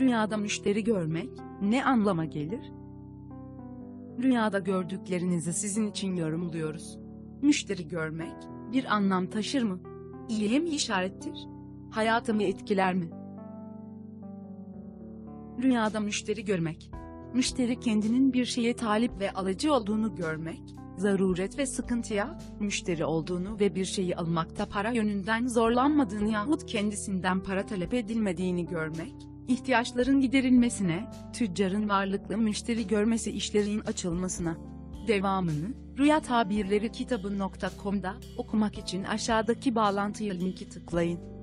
Rüyada müşteri görmek ne anlama gelir? Rüyada gördüklerinizi sizin için yorumluyoruz. Müşteri görmek bir anlam taşır mı? İyiye mi işarettir? Hayatımı etkiler mi? Rüyada müşteri görmek. Müşteri kendinin bir şeye talip ve alıcı olduğunu görmek, zaruret ve sıkıntıya, müşteri olduğunu ve bir şeyi almakta para yönünden zorlanmadığını yahut kendisinden para talep edilmediğini görmek, ihtiyaçların giderilmesine, tüccarın varlıklı müşteri görmesi işlerin açılmasına. Devamını, Rüya Tabirleri kitabı.com'da okumak için aşağıdaki bağlantıya linki tıklayın.